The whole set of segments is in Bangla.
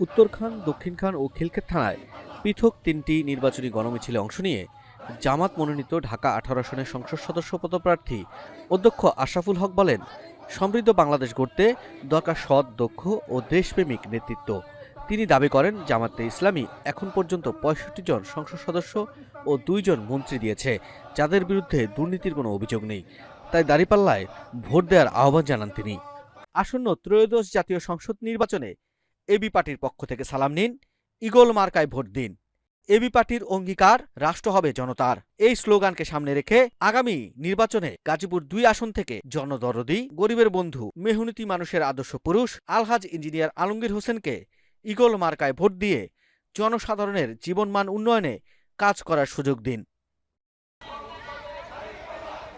উত্তরখান দক্ষিণখান ও খিলক্ষেত থানায় পৃথক তিনটি নির্বাচনী গণমিছিলে অংশ নিয়ে জামাত মনোনীত ঢাকা আঠারো আসনের সংসদ সদস্য পদপ্রার্থী অধ্যক্ষ আশরাফুল হক বলেন, সমৃদ্ধ বাংলাদেশ গড়তে দরকার সৎ, দক্ষ ও দেশপ্রেমিক নেতৃত্ব। তিনি দাবি করেন, জামাতে ইসলামী এখন পর্যন্ত পঁয়ষট্টি জন সংসদ সদস্য ও দুইজন মন্ত্রী দিয়েছে, যাদের বিরুদ্ধে দুর্নীতির কোনো অভিযোগ নেই। তাই দাঁড়িপাল্লায় ভোট দেওয়ার আহ্বান জানান তিনি। আসন্ন ত্রয়োদশ জাতীয় সংসদ নির্বাচনে এবি পার্টির পক্ষ থেকে সালাম নিন। ইগল মার্কায় ভোট দিন। এবি পার্টির অঙ্গীকার রাষ্ট্র হবে জনতার। এই স্লোগানকে সামনে রেখে আগামী নির্বাচনে গাজীপুর দুই আসন থেকে জনদরদি, গরিবের বন্ধু, মেহনতি মানুষের আদর্শ পুরুষ, আলহাজ ইঞ্জিনিয়ার আলমগীর হোসেনকে ইগল মার্কায় ভোট দিয়ে জনসাধারণের জীবনমান উন্নয়নে কাজ করার সুযোগ দিন।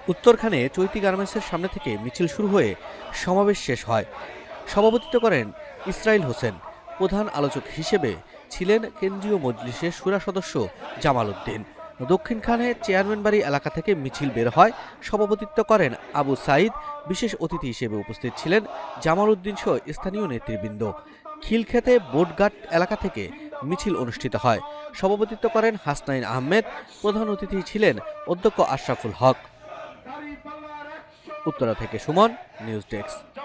উত্তরখানে চৈতি গার্মেন্টসের সামনে থেকে মিছিল শুরু হয়ে সমাবেশ শেষ হয়। সভাপতিত্ব করেন ইসরাইল হোসেন প্রধান আলোচক হিসেবে ছিলেন কেন্দ্রীয় মজলিসের সুরা সদস্য জামাল উদ্দিন। দক্ষিণখানে চেয়ারম্যান বাড়ি এলাকা থেকে মিছিল বের হয়। সভাপতিত্ব করেন আবু সাইদ বিশেষ অতিথি হিসেবে উপস্থিত ছিলেন জামাল উদ্দিন সহ স্থানীয় নেতৃবৃন্দ। খিলক্ষেতে বোটঘাট এলাকা থেকে মিছিল অনুষ্ঠিত হয়। সভাপতিত্ব করেন হাসনাইন আহমেদ। প্রধান অতিথি ছিলেন অধ্যক্ষ আশরাফুল হক। উত্তরা থেকে সুমন, নিউজ ডেস্ক।